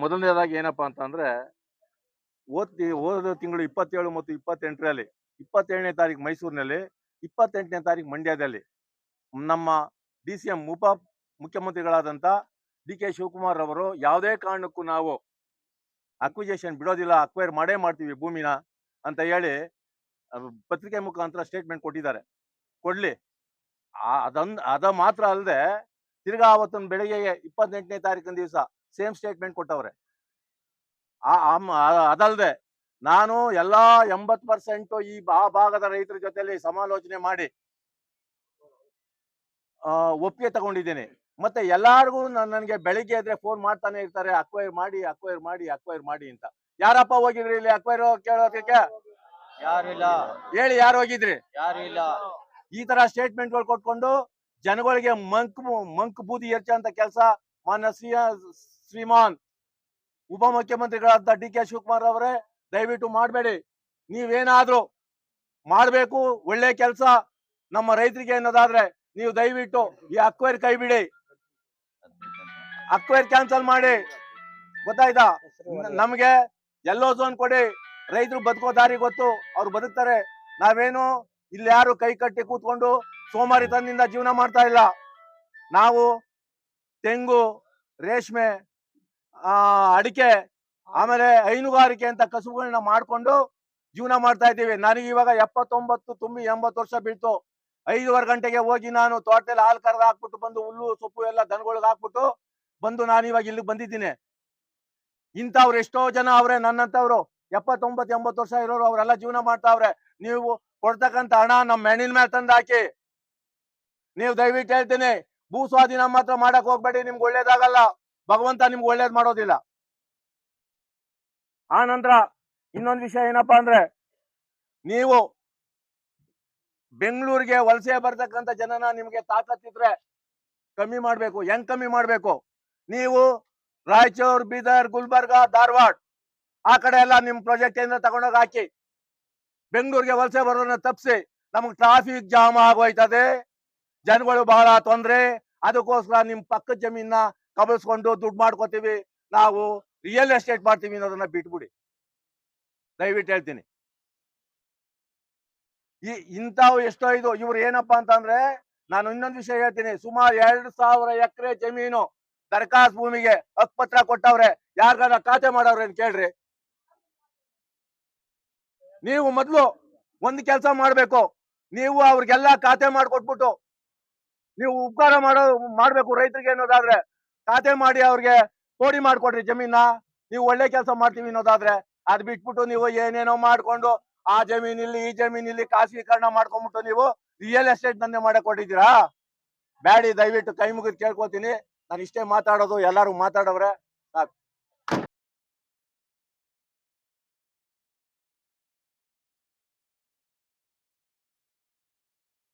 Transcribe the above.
ಮೊದಲನೇದಾಗಿ ಏನಪ್ಪಾ ಅಂತಂದ್ರೆ, ಓದ್ತಿ, ಓದ ತಿಂಗಳು ಇಪ್ಪತ್ತೇಳು ಮತ್ತು ಇಪ್ಪತ್ತೆಂಟರಲ್ಲಿ, ಇಪ್ಪತ್ತೇಳನೇ ತಾರೀಕು ಮೈಸೂರಿನಲ್ಲಿ, ಇಪ್ಪತ್ತೆಂಟನೇ ತಾರೀಕು ಮಂಡ್ಯದಲ್ಲಿ, ನಮ್ಮ ಡಿ ಸಿ ಎಂ ಉಪ ಮುಖ್ಯಮಂತ್ರಿಗಳಾದಂಥ ಡಿ ಕೆ ಶಿವಕುಮಾರ್ ಅವರು ಯಾವುದೇ ಕಾರಣಕ್ಕೂ ನಾವು ಅಕ್ವಿಜೇಷನ್ ಬಿಡೋದಿಲ್ಲ, ಅಕ್ವೈರ್ ಮಾಡೇ ಮಾಡ್ತೀವಿ ಭೂಮಿನ ಅಂತ ಹೇಳಿ ಪತ್ರಿಕೆ ಮುಖಾಂತರ ಸ್ಟೇಟ್ಮೆಂಟ್ ಕೊಟ್ಟಿದ್ದಾರೆ. ಕೊಡ್ಲಿ. ಅದೊಂದ್, ಅದ ಮಾತ್ರ ಅಲ್ಲದೆ ತಿರ್ಗಾ ಅವತ್ತೊಂದು ಬೆಳಿಗ್ಗೆ ಇಪ್ಪತ್ತೆಂಟನೇ ತಾರೀಕಿನ ದಿವಸ ಸೇಮ್ ಸ್ಟೇಟ್ಮೆಂಟ್ ಕೊಟ್ಟವ್ರೆ. ಅದಲ್ದೆ ನಾನು ಎಲ್ಲಾ ಎಂಬತ್ ಪರ್ಸೆಂಟ್ ಈ ಆ ಭಾಗದ ರೈತರ ಜೊತೆಲಿ ಸಮಾಲೋಚನೆ ಮಾಡಿ ಒಪ್ಪಿಗೆ ತಗೊಂಡಿದ್ದೀನಿ. ಮತ್ತೆ ಎಲ್ಲಾರ್ಗೂ ನನಗೆ ಬೆಳಿಗ್ಗೆ ಎದ್ರೆ ಫೋನ್ ಮಾಡ್ತಾನೆ ಇರ್ತಾರೆ ಅಕ್ವೈರ್ ಮಾಡಿ ಅಕ್ವೈರ್ ಮಾಡಿ ಅಕ್ವೈರ್ ಮಾಡಿ ಅಂತ. ಯಾರಪ್ಪ ಹೋಗಿದ್ರಿ ಇಲ್ಲಿ ಅಕ್ವೈರ್ ಕೇಳೋದಕ್ಕೆ? ಯಾರು ಇಲ್ಲ ಹೇಳಿ ಯಾರು ಹೋಗಿದ್ರಿ? ಯಾರು ಇಲ್ಲ ಈ ತರ ಸ್ಟೇಟ್ಮೆಂಟ್ಗಳು ಕೊಟ್ಕೊಂಡು ಜನಗಳಿಗೆ ಮಂಕ್ ಮಂಕ್ ಬೂದಿ ಎರ್ಚ ಅಂತ ಕೆಲಸ ಮಾನ್ಯ ಶ್ರೀಮಾನ್ ಉಪಮುಖ್ಯಮಂತ್ರಿಗಳಾದ ಡಿ ಕೆ ಶಿವಕುಮಾರ್ ಅವರೇ, ದಯವಿಟ್ಟು ಮಾಡಬೇಡಿ. ನೀವೇನಾದ್ರೂ ಮಾಡಬೇಕು, ಒಳ್ಳೆ ಕೆಲಸ ನಮ್ಮ ರೈತರಿಗೆ ಅನ್ನೋದಾದ್ರೆ ನೀವು ದಯವಿಟ್ಟು ಈ ಅಕ್ವೈರ್ ಕೈ ಬಿಡಿ. ಅಕ್ವೈರ್ ಕ್ಯಾನ್ಸಲ್ ಮಾಡಿ. ಗೊತ್ತಾಯ್ತಾ? ನಮ್ಗೆ ಎಲ್ಲೋ ಝೋನ್ ಕೊಡಿ. ರೈತರು ಬದುಕೋ ದಾರಿ ಗೊತ್ತು, ಅವ್ರು ಬದುಕ್ತಾರೆ. ನಾವೇನು ಇಲ್ಲಿ ಯಾರು ಕೈ ಕಟ್ಟಿ ಕೂತ್ಕೊಂಡು ಸೋಮಾರಿತನದಿಂದ ಜೀವನ ಮಾಡ್ತಾ ಇಲ್ಲ. ನಾವು ತೆಂಗು, ರೇಷ್ಮೆ ಅಡಿಕೆ, ಆಮೇಲೆ ಹೈನುಗಾರಿಕೆ ಅಂತ ಕಸುಬುಗಳನ್ನ ಮಾಡ್ಕೊಂಡು ಜೀವನ ಮಾಡ್ತಾ ಇದ್ದೀವಿ. ನನಗೆ ಇವಾಗ ಎಪ್ಪತ್ತೊಂಬತ್ತು ತುಂಬಿ ಎಂಬತ್ತು ವರ್ಷ ಬೀಳ್ತು. ಐದುವರೆ ಗಂಟೆಗೆ ಹೋಗಿ ನಾನು ತೋಟದಲ್ಲಿ ಹಾಲು ಕರೆದು ಹಾಕ್ಬಿಟ್ಟು ಬಂದು ಹುಲ್ಲು, ಸೊಪ್ಪು ಎಲ್ಲ ದನಗಳಿಗೆ ಹಾಕ್ಬಿಟ್ಟು ಬಂದು ನಾನು ಇವಾಗ ಇಲ್ಲಿಗೆ ಬಂದಿದ್ದೀನಿ. ಇಂಥವ್ರು ಎಷ್ಟೋ ಜನ ಅವ್ರೆ ನನ್ನಂತವ್ರು ಎಪ್ಪತ್ತೊಂಬತ್ತು, ಎಂಬತ್ತು ವರ್ಷ ಇರೋರು ಅವರೆಲ್ಲ ಜೀವನ ಮಾಡ್ತಾವ್ರೆ. ನೀವು ಕೊಡ್ತಕ್ಕಂತ ಹಣ ನಮ್ಮ ಮೆಣಿನ ಮೇಲೆ ತಂದು ಹಾಕಿ ನೀವು ದಯವಿಟ್ಟು ಹೇಳ್ತೀನಿ ಭೂ ಸ್ವಾಧೀನ ಮಾತ್ರ ಮಾಡಕ್ ಹೋಗ್ಬೇಡಿ, ನಿಮ್ಗೆ ಒಳ್ಳೇದಾಗಲ್ಲ. ಭಗವಂತ ನಿಮ್ಗೆ ಒಳ್ಳೇದ್ ಮಾಡೋದಿಲ್ಲ. ಆ ನಂತರ ಇನ್ನೊಂದು ವಿಷಯ ಏನಪ್ಪಾ ಅಂದ್ರೆ, ನೀವು ಬೆಂಗಳೂರಿಗೆ ವಲಸೆ ಬರ್ತಕ್ಕಂಥ ಜನನ ನಿಮ್ಗೆ ತಾಕತ್ತಿದ್ರೆ ಕಮ್ಮಿ ಮಾಡ್ಬೇಕು. ಹೆಂಗ್ ಕಮ್ಮಿ ಮಾಡ್ಬೇಕು? ನೀವು ರಾಯಚೂರ್, ಬೀದರ್, ಗುಲ್ಬರ್ಗ, ಧಾರವಾಡ ಆ ಕಡೆ ಎಲ್ಲ ನಿಮ್ ಪ್ರಾಜೆಕ್ಟ್ ಏನಾರ ತಗೊಂಡೋಗಿ ಹಾಕಿ, ಬೆಂಗಳೂರಿಗೆ ವಲಸೆ ಬರೋದನ್ನ ತಪ್ಪಿಸಿ ನಮ್ಗೆ ಟ್ರಾಫಿಕ್ ಜಾಮ್ ಆಗೋಯ್ತದೆ. ಜನಗಳು ಬಹಳ ತೊಂದ್ರೆ. ಅದಕ್ಕೋಸ್ಕರ ನಿಮ್ ಪಕ್ಕದ ಜಮೀನ ಕಬಳಿಸ್ಕೊಂಡು ದುಡ್ಡು ಮಾಡ್ಕೋತೀವಿ, ನಾವು ರಿಯಲ್ ಎಸ್ಟೇಟ್ ಮಾಡ್ತೀವಿ ಅನ್ನೋದನ್ನ ಬಿಟ್ಬಿಡಿ. ದಯವಿಟ್ಟು ಹೇಳ್ತೀನಿ. ಈ ಇಂಥವು ಎಷ್ಟೋ ಇದು, ಇವ್ರು ಏನಪ್ಪಾ ಅಂತಂದ್ರೆ, ನಾನು ಇನ್ನೊಂದು ವಿಷಯ ಹೇಳ್ತೀನಿ. ಸುಮಾರು ಎರಡ್ ಸಾವಿರ ಎಕರೆ ಜಮೀನು ದರ್ಖಾಸ್ ಭೂಮಿಗೆ ಹಕ್ಪತ್ರ ಕೊಟ್ಟವ್ರೆ ಯಾರಿಗಾರ ಖಾತೆ ಮಾಡವ್ರೆ ಅಂತ ಕೇಳ್ರಿ? ನೀವು ಮೊದ್ಲು ಒಂದು ಕೆಲಸ ಮಾಡ್ಬೇಕು. ನೀವು ಅವ್ರಿಗೆಲ್ಲ ಖಾತೆ ಮಾಡ್ಕೊಟ್ಬಿಟ್ಟು, ನೀವು ಉಪಕಾರ ಮಾಡೋ, ಮಾಡ್ಬೇಕು ರೈತರಿಗೆ ಅನ್ನೋದಾದ್ರೆ ಖಾತೆ ಮಾಡಿ ಅವ್ರಿಗೆ ಕೋಡಿ ಮಾಡ್ಕೊಡ್ರಿ ಜಮೀನ ನೀವು ಒಳ್ಳೆ ಕೆಲಸ ಮಾಡ್ತೀವಿ ಅನ್ನೋದಾದ್ರೆ ಅದ್ ಬಿಟ್ಬಿಟ್ಟು ನೀವು ಏನೇನೋ ಮಾಡ್ಕೊಂಡು ಆ ಜಮೀನ್ ಇಲ್ಲಿ ಈ ಜಮೀನ್ ಇಲ್ಲಿ ಖಾಸಗೀಕರಣ ಮಾಡ್ಕೊಂಡ್ಬಿಟ್ಟು ನೀವು ರಿಯಲ್ ಎಸ್ಟೇಟ್ ದಂಧೆ ಮಾಡಕ್ ಬ್ಯಾಡಿ ದಯವಿಟ್ಟು ಕೈ ಮುಗಿದು ಕೇಳ್ಕೊತೀನಿ ನಾನು ಇಷ್ಟೇ ಮಾತಾಡೋದು, ಎಲ್ಲಾರು ಮಾತಾಡವ್ರೆ.